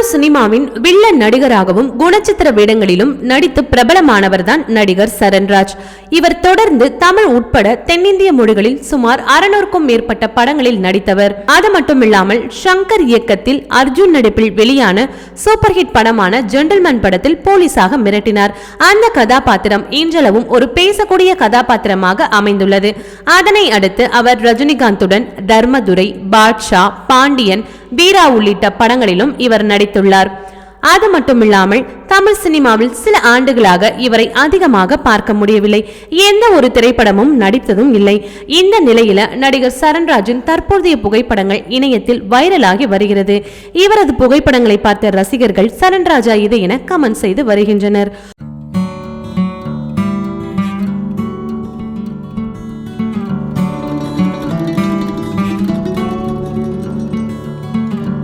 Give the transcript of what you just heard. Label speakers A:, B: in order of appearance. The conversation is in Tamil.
A: தமிழ் சினிமாவின் வில்லன் நடிகராகவும் குணச்சித்திர வேடங்களிலும் நடித்து பிரபலமானவர் தான் நடிகர் சரண்ராஜ். இவர் தொடர்ந்து தமிழ் உட்பட தென்னிந்திய மொழிகளில் சுமார் அறுநூறுக்கும் மேற்பட்ட படங்களில் நடித்தவர். அது மட்டுமில்லாமல் ஷங்கர் இயக்கத்தில் அர்ஜுன் நடிப்பில் வெளியான சூப்பர் ஹிட் படமான ஜென்டில்மேன் படத்தில் போலீஸாக மிரட்டினார். அந்த கதாபாத்திரம் இன்றளவும் ஒரு பேசக்கூடிய கதாபாத்திரமாக அமைந்துள்ளது. அதனை அடுத்து அவர் ரஜினிகாந்துடன் தர்மதுரை பாட்ஷா பாண்டியன் வீரா உள்ளிட்ட படங்களிலும் இவர் நடித்துள்ளார். அது மட்டுமில்லாமல் தமிழ் சினிமாவில் சில ஆண்டுகளாக இவரை அதிகமாக பார்க்க முடியவில்லை. எந்த ஒரு திரைப்படமும் நடித்ததும் இல்லை. இந்த நிலையில நடிகர் சரண்ராஜின் தற்போதைய புகைப்படங்கள் இணையத்தில் வைரலாகி வருகிறது. இவரது புகைப்படங்களை பார்த்த ரசிகர்கள் சரண்ராஜா இது என கமெண்ட் செய்து வருகின்றனர்.